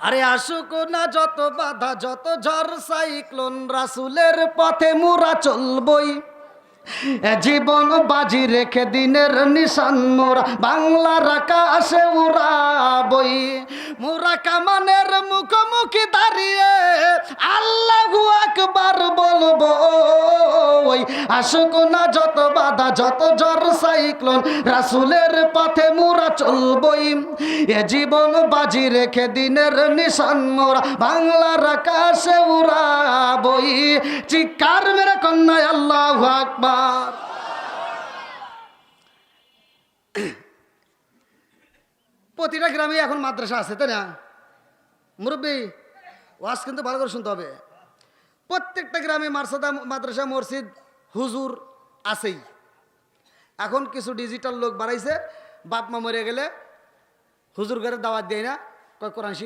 আরে আসুক না যত বাধা, যত ঝড়, সাইক্লোন রাসুলের পথে মুরা চলবই। জীবন বাজি রেখে দিনের নিশান মোরা, বাংলার আকাশে উড়াবই। মোরা কামানের মুখোমুখি দাঁড়িয়ে আল্লাহু আকবার বলব আসুক না যত বাধা, যত ঝড় সাইক্লোন রাসুলের পথে মোরা চলবই। এ জীবন বাজি রেখে দিনের নিশান মোরা, বাংলার আকাশে উড়াবই। চিকার মেরে কন্যায় আল্লাহ আকবার। প্রতিটা গ্রামে এখন মাদ্রাসা আছে, তাই না? মুরব্বী, ওয়াজ কিন্তু ভালো করে শুনতে হবে। প্রত্যেকটা গ্রামে মার্সাদা মাদ্রাসা, মসজিদ, হুজুর আছেই। এখন কিছু ডিজিটাল লোক বাড়াইছে বাপমা মরে গেলে হুজুর ঘরে দাওয়াত দেয় না, কয়, কোরআন শিব